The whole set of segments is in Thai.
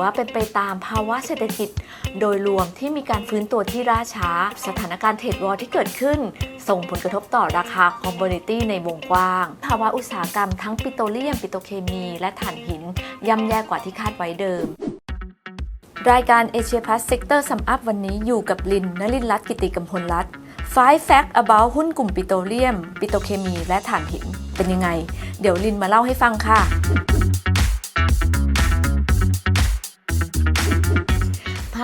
ว่าเป็นไปตามภาวะเศรษฐกิจ โดยรวมที่มีการฟื้นตัวที่ล่าช้า สถานการณ์เทรดวอร์ที่เกิดขึ้น ส่งผลกระทบต่อราคาคอมมูนิตี้ในวงกว้าง ภาวะอุตสาหกรรมทั้งปิโตรเลียม ปิโตรเคมี และถ่านหิน ย่ำแย่กว่าที่คาดไว้เดิมรายการเอเชียพัสเซกเตอร์ซัมอัพวันนี้อยู่กับลินนลินรัตกิติกำพลรัตน์ Five Fact about หุ้นกลุ่มปิโตรเลียม ปิโตรเคมี และถ่านหิน เป็นยังไง เดี๋ยวลินมาเล่าให้ฟังค่ะ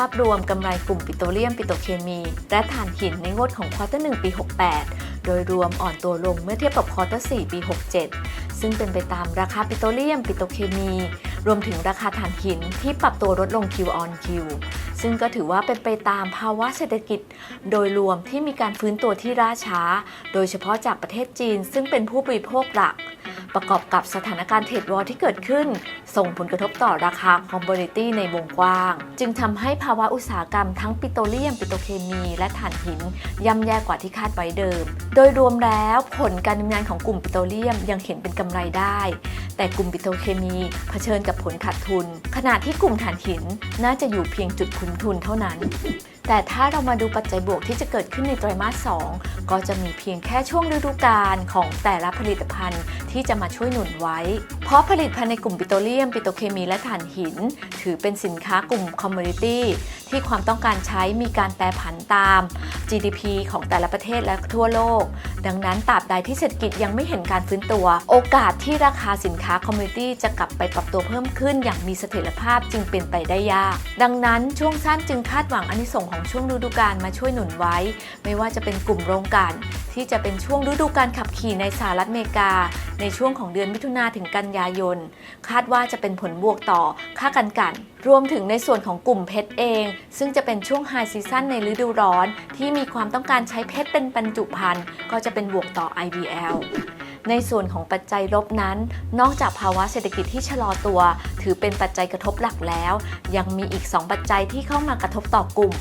าพรวมกำไรกลุ่มปิโตรเลียม ปิโตรเคมี และถ่านหินในงวดของควอเตอร์1ปี 68 โดยรวมอ่อนตัวลงเมื่อเทียบกับควอเตอร์4ปี 67 ซึ่งเป็นไปตามราคาปิโตรเลียม ปิโตรเคมี รวมถึงราคาถ่านหินที่ปรับตัวลดลง Q on Q ซึ่งก็ถือว่าเป็นไปตามภาวะเศรษฐกิจ โดยรวมที่มีการฟื้นตัวที่ล่าช้า โดยเฉพาะจากประเทศจีน ซึ่งเป็นผู้บริโภคหลัก ประกอบกับสถานการณ์เทรดวอร์ที่เกิดขึ้น ส่งผลกระทบต่อราคาคอมมูนิตี้ในวงกว้าง จึงทำให้ภาวะอุตสาหกรรมทั้งปิโตรเลียม ปิโตรเคมี และถ่านหินย่ำแย่กว่าที่คาดไว้เดิม โดยรวมแล้วผลการดำเนินงานของกลุ่มปิโตรเลียมยังเห็นเป็นกำไรได้ แต่กลุ่มปิโตรเคมีเผชิญกับผลขาดทุน ขณะที่กลุ่มถ่านหินน่าจะอยู่เพียงจุดคุ้มทุนเท่านั้น แต่ถ้าเรามาดูปัจจัยบวกที่จะเกิดขึ้นในไตรมาส 2 ก็จะมีเพียงแค่ช่วงฤดูกาลของแต่ละผลิตภัณฑ์ที่จะมาช่วยหนุนไว้ เพราะผลิตภัณฑ์ในกลุ่มปิโตรเลียม ปิโตรเคมีและถ่านหิน ถือเป็นสินค้ากลุ่มคอมมูนิตี้ที่ความต้องการใช้มีการแปรผันตาม GDP ของแต่ละประเทศและทั่วโลก ดังนั้นตราบใดที่เศรษฐกิจยังไม่เห็นการฟื้นตัว โอกาสที่ราคาสินค้าคอมมูนิตี้จะกลับไปปรับตัวเพิ่มขึ้นอย่างมีเสถียรภาพจึงเป็นไปได้ยาก ดังนั้นช่วงสั้นจึงคาดหวังอนิสงส์ของช่วงฤดูกาลมาช่วยหนุนไว้ ไม่ว่าจะเป็นกลุ่มโรงกลั่นที่จะเป็นช่วงฤดูการขับขี่ในสหรัฐอเมริกา ในช่วงของเดือนมิถุนาถึงกันยายน คาดว่าจะเป็นผลบวกต่อค่ากันกัน รวมถึงในส่วนของกลุ่มเพชรเอง ซึ่งจะเป็นช่วงไฮซีซั่นในฤดูร้อน ที่มีความต้องการใช้เพชรเป็นบรรจุภัณฑ์ก็จะเป็นบวกต่อ IBL ในส่วนของปัจจัยลบนั้น นอกจากภาวะเศรษฐกิจที่ชะลอตัว ถือเป็นปัจจัยกระทบหลักแล้ว ยังมีอีก 2 ปัจจัยที่เข้ามากระทบต่อกลุ่ม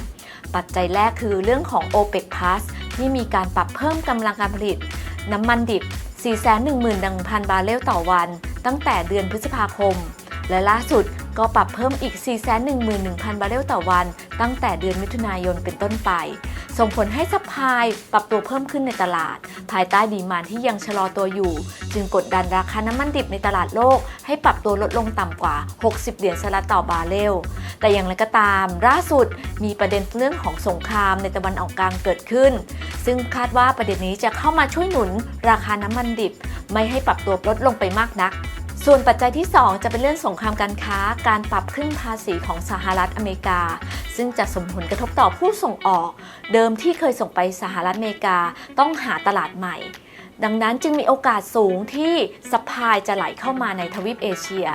ปัจจัยแรกคือเรื่องของ OPEC Plus ที่มีการปรับเพิ่มกำลังการผลิต น้ำมันดิบ 411,000 บาร์เรลต่อวัน ตั้งแต่เดือนพฤษภาคม และล่าสุด ก็ปรับเพิ่มอีก 411,000 บาร์เรลต่อวัน ตั้งแต่เดือนมิถุนายนเป็นต้นไป ส่งผลให้ซัพพลายปรับตัวเพิ่มขึ้นในตลาด ภายใต้ดีมานที่ยังชะลอตัวอยู่ จึงกดดันราคาน้ำมันดิบในตลาดโลก ให้ปรับตัวลดลงต่ำกว่า 60 เหรียญสหรัฐต่อบาร์เรล แต่อย่างไรก็ตาม ล่าสุดมีประเด็นเรื่องของสงครามในตะวันออกกลางเกิดขึ้น ซึ่งคาดว่าประเด็นนี้จะเข้ามาช่วยหนุนราคาน้ำมันดิบ ไม่ให้ปรับตัวลดลงไปมากนัก ส่วนปัจจัยที่ 2 จะเป็นเรื่องสงครามการค้า การปรับขึ้นภาษีของสหรัฐอเมริกา ซึ่งจะส่งผลกระทบต่อผู้ส่งออก เดิมที่เคยส่งไปสหรัฐอเมริกาต้องหาตลาดใหม่ ดังนั้นจึงมีโอกาสสูงที่สปายจะไหลเข้ามาในทวีปเอเชีย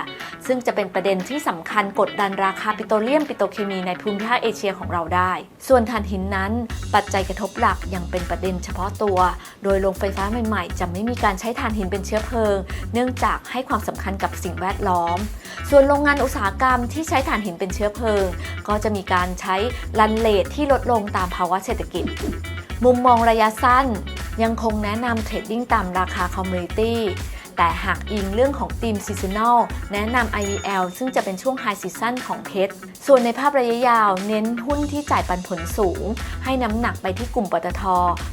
ซึ่งจะเป็นประเด็นที่สำคัญกดดันราคาปิโตรเลียมปิโตรเคมีในภูมิภาคเอเชียของเราได้ ส่วนถ่านหินนั้น ปัจจัยกระทบหลักยังเป็นประเด็นเฉพาะตัว โดยโรงไฟฟ้าใหม่ๆ จะไม่มีการใช้ถ่านหินเป็นเชื้อเพลิง เนื่องจากให้ความสำคัญกับสิ่งแวดล้อม ส่วนโรงงานอุตสาหกรรมที่ใช้ถ่านหินเป็นเชื้อเพลิง ก็จะมีการใช้รันเลทที่ลดลงตามภาวะเศรษฐกิจมุมมองระยะสั้น ยังคงแนะนำเทรดดิ้งตามราคาคอมมูนิตี้แต่หากอิงเรื่องของทีมซีซัน a ลแนะนำ IVL ซึ่งจะเป็นช่วงไฮซีซั่นของเพชรส่วนในภาพระยะยาวเน้นหุ้นที่จ่ายปันผลสูง ให้น้ำหนักไปที่กลุ่มปตท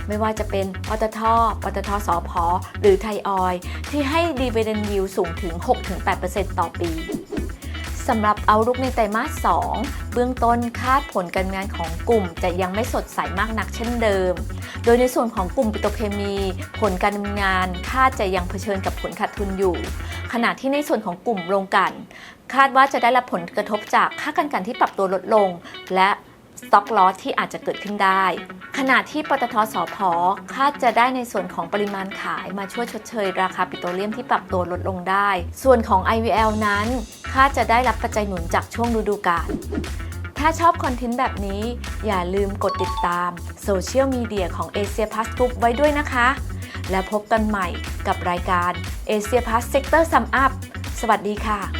ไม่ว่าจะเป็นปตท ปตทสพหรือไทยออย ที่ให้ดีเวเดนยิวสูงถึง 6-8%ต่อปี สำหรับเอาลุกในไตรมาส 2 เบื้องต้นคาดผลการงานของกลุ่มจะยังไม่สดใสมากนักเช่นเดิม โดยในส่วนของกลุ่มปิโตรเคมี ผลการดำเนินงานคาดจะยังเผชิญกับผลขาดทุนอยู่ ขณะที่ในส่วนของกลุ่มโรงกลั่นคาดว่าจะได้รับผลกระทบจากค่าการกันที่ปรับตัวลดลง และ สต็อกลอสที่อาจจะเกิดขึ้นได้ ขณะที่ปตทสพคาดจะได้ในส่วนของปริมาณขายมาช่วยชดเชย ราคาปิโตรเลียมที่ปรับตัวลดลงได้ ส่วนของ IVL นั้นคาดจะได้รับปัจจัยหนุนจากช่วงฤดูกาลถ้าชอบคอนเทนต์แบบนี้ อย่าลืมกดติดตามโซเชียลมีเดียของ Asia Plus Group ไว้ด้วยนะคะ แล้วพบกันใหม่กับรายการ Asia Plus Sector Sum Up สวัสดีค่ะ